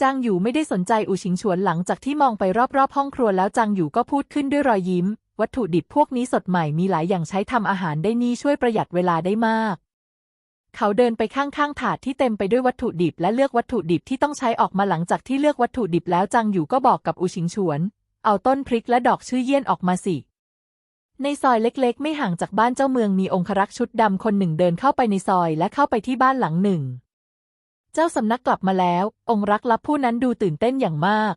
จางอยู่ไม่ได้สนใจอูชิงฉวนหลังจากที่มองไปรอบๆ ห้องครัวแล้วจางอยู่ก็พูดขึ้นด้วยรอยยิ้ม วัตถุดิบพวกนี้สดใหม่มีหลายอย่างใช้ทำอาหารได้นี่ช่วยประหยัดเวลาได้มาก เขาเดินไปข้างๆถาดที่เต็มไปด้วยวัตถุดิบและเลือกวัตถุดิบที่ต้องใช้ออกมาหลังจากที่เลือกวัตถุดิบแล้วจางอยู่ก็บอกกับอูชิงฉวน เอาต้นพริกและดอกชื่อเยี่ยนออกมาสิในซอยเล็กๆ ไม่ห่างจากบ้านเจ้าเมืองมีองครักษ์ชุดดำคนหนึ่งเดินเข้าไปในซอยและเข้าไปที่บ้านหลังหนึ่ง เจ้าสำนักกลับมาแล้ว องค์รักลับผู้นั้นดูตื่นเต้นอย่างมาก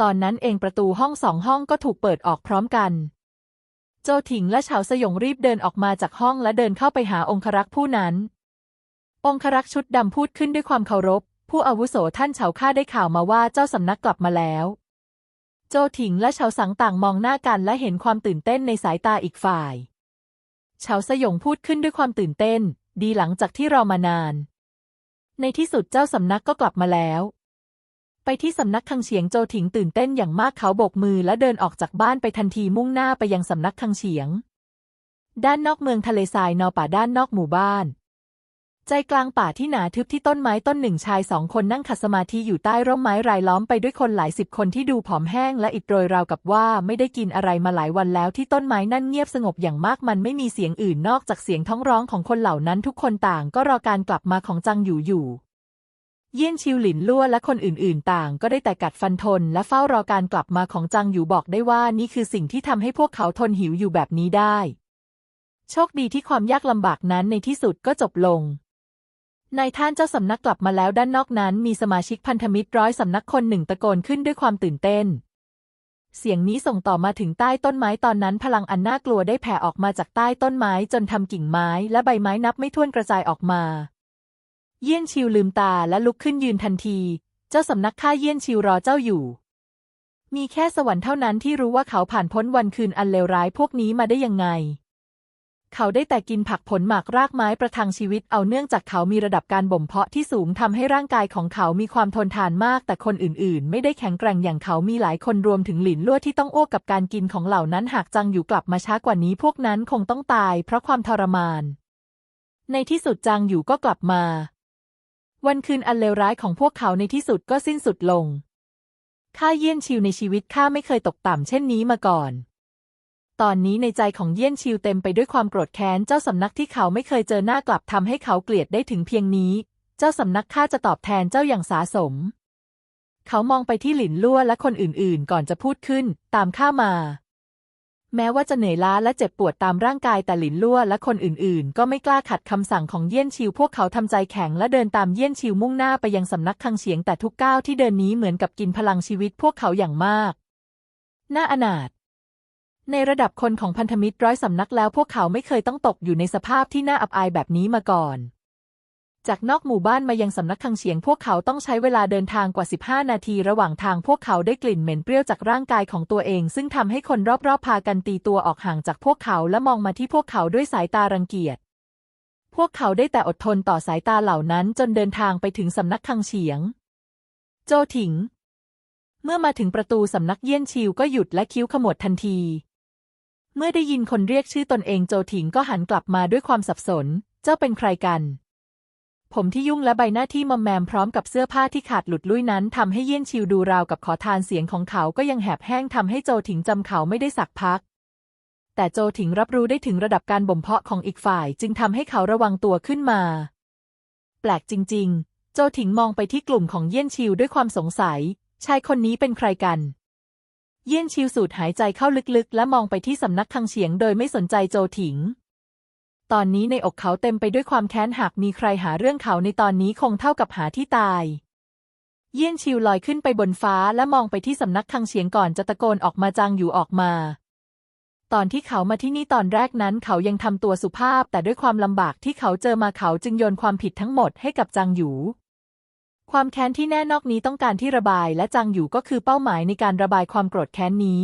ตอนนั้นเองประตูห้องสองห้องก็ถูกเปิดออกพร้อมกัน โจถิงและเฉาสยงรีบเดินออกมาจากห้องและเดินเข้าไปหาองครักษ์ผู้นั้น องครักษ์ชุดดำพูดขึ้นด้วยความเคารพ ผู้อาวุโสท่านเฉาข้าได้ข่าวมาว่าเจ้าสำนักกลับมาแล้ว โจถิงและเฉาสังต่างมองหน้ากันและเห็นความตื่นเต้นในสายตาอีกฝ่ายเฉาสยงพูดขึ้นด้วยความตื่นเต้น ดีหลังจากที่รอมานาน ในที่สุดเจ้าสำนักก็กลับมาแล้ว ไปที่สำนักคังเฉียงโจถิงตื่นเต้นอย่างมากเขาโบกมือและเดินออกจากบ้านไปทันทีมุ่งหน้าไปยังสำนักคังเฉียง ด้านนอกเมืองทะเลทรายนอป่าด้านนอกหมู่บ้าน ใจกลางป่าที่หนาทึบที่ต้นไม้ต้นหนึ่งชายสองคนนั่งขัดสมาธิอยู่ใต้ร่มไม้รายล้อมไปด้วยคนหลายสิบคนที่ดูผอมแห้งและอิดโรยราวกับว่าไม่ได้กินอะไรมาหลายวันแล้วที่ต้นไม้นั่นเงียบสงบอย่างมากมันไม่มีเสียงอื่นนอกจากเสียงท้องร้องของคนเหล่านั้นทุกคนต่างก็รอการกลับมาของจังอยู่อยู่ เยี่ยนชิวหลินลั่วและคนอื่นๆ ต่างก็ได้แต่กัดฟันทนและเฝ้ารอการกลับมาของจังอยู่บอกได้ว่านี่คือสิ่งที่ทำให้พวกเขาทนหิวอยู่แบบนี้ได้ โชคดีที่ความยากลำบากนั้นในที่สุดก็จบลง นายท่านเจ้าสำนักกลับมาแล้วด้านนอกนั้นมีสมาชิกพันธมิตรร้อยสำนักคนหนึ่งตะโกนขึ้นด้วยความตื่นเต้น เสียงนี้ส่งต่อมาถึงใต้ต้นไม้ตอนนั้น พลังอันน่ากลัวได้แผ่ออกมาจากใต้ต้นไม้จนทำกิ่งไม้และใบไม้นับไม่ถ้วนกระจายออกมา เยี่ยนชิวลืมตาและลุกขึ้นยืนทันที เจ้าสำนักข้าเยี่ยนชิวรอเจ้าอยู่ มีแค่สวรรค์เท่านั้นที่รู้ว่าเขาผ่านพ้นวันคืนอันเลวร้ายพวกนี้มาได้ยังไง เขาได้แต่กินผักผลหมากรากไม้ประทังชีวิตเอาเนื่องจากเขามีระดับการบ่มเพาะที่สูงทำให้ร่างกายของเขามีความทนทานมาก แต่คนอื่นๆ ไม่ได้แข็งแกร่งอย่างเขามีหลายคนรวมถึงหลินลั่วที่ต้องอ้วกกับการกินของเหล่านั้นหากจังอยู่กลับมาช้ากว่านี้พวกนั้นคงต้องตาย เพราะความทรมาน ในที่สุดจางอยู่ก็กลับมา วันคืนอันเลวร้ายของพวกเขาในที่สุดก็สิ้นสุดลงข้าเยี่ยนชิวในชีวิตข้าไม่เคยตกต่ำเช่นนี้มาก่อน ตอนนี้ในใจของเยี่ยนชิวเต็มไปด้วยความโกรธแค้น เจ้าสำนักที่เขาไม่เคยเจอหน้ากลับทำให้เขาเกลียดได้ถึงเพียงนี้ เจ้าสำนักข้าจะตอบแทนเจ้าอย่างสาสม เขามองไปที่หลินลั่วและคนอื่นๆ ก่อนจะพูดขึ้น ตามข้ามา แม้ว่าจะเหนื่อยล้าและเจ็บปวดตามร่างกายแต่หลินลั่วและคนอื่นๆ ก็ไม่กล้าขัดคำสั่งของเยี่ยนชิว พวกเขาทำใจแข็งและเดินตามเยี่ยนชิวมุ่งหน้าไปยังสำนักคังเฉียงแต่ทุกก้าวที่เดินนี้เหมือนกับกินพลังชีวิตพวกเขาอย่างมาก หน่าอนาถ ในระดับคนของพันธมิตรร้อยสำนักแล้วพวกเขาไม่เคยต้องตกอยู่ในสภาพที่น่าอับอายแบบนี้มาก่อน จากนอกหมู่บ้านมายังสำนักคังเฉียง พวกเขาต้องใช้เวลาเดินทางกว่า 15 นาที ระหว่างทางพวกเขาได้กลิ่นเหม็นเปรี้ยวจากร่างกายของตัวเอง ซึ่งทำให้คนรอบๆพากันตีตัวออกห่างจากพวกเขาและมองมาที่พวกเขาด้วยสายตารังเกียจ พวกเขาได้แต่อดทนต่อสายตาเหล่านั้นจนเดินทางไปถึงสำนักคังเฉียง โจถิง เมื่อมาถึงประตูสำนักเยี่ยนชิวก็หยุดและคิ้วขมวดทันที เมื่อได้ยินคนเรียกชื่อตนเองโจถิงก็หันกลับมาด้วยความสับสน เจ้าเป็นใครกัน ผมที่ยุ่งและใบหน้าที่มอมแมมพร้อมกับเสื้อผ้าที่ขาดหลุดลุ่ยนั้นทำให้เยี่ยนชิวดูราวกับขอทานเสียงของเขาก็ยังแหบแห้งทำให้โจถิงจำเขาไม่ได้สักพัก แต่โจถิงรับรู้ได้ถึงระดับการบ่มเพาะของอีกฝ่าย จึงทำให้เขาระวังตัวขึ้นมา แปลกจริง ๆ โจถิงมองไปที่กลุ่มของเยี่ยนชิวด้วยความสงสัย ชายคนนี้เป็นใครกัน เยี่ยนชิวสูดหายใจเข้าลึกๆ และมองไปที่สำนักคังเฉียงโดยไม่สนใจโจถิง ตอนนี้ในอกเขาเต็มไปด้วยความแค้นหากมีใครหาเรื่องเขาในตอนนี้คงเท่ากับหาที่ตาย เยี่ยนชิวลอยขึ้นไปบนฟ้าและมองไปที่สำนักคังเฉียงก่อนจะตะโกนออกมาจางอยู่ออกมา ตอนที่เขามาที่นี่ตอนแรกนั้นเขายังทำตัวสุภาพ แต่ด้วยความลำบากที่เขาเจอมาเขาจึงโยนความผิดทั้งหมดให้กับจางอยู่ ความแค้นที่แน่นอกนี้ต้องการที่ระบายและจางอยู่ก็คือเป้าหมายในการระบายความโกรธแค้นนี้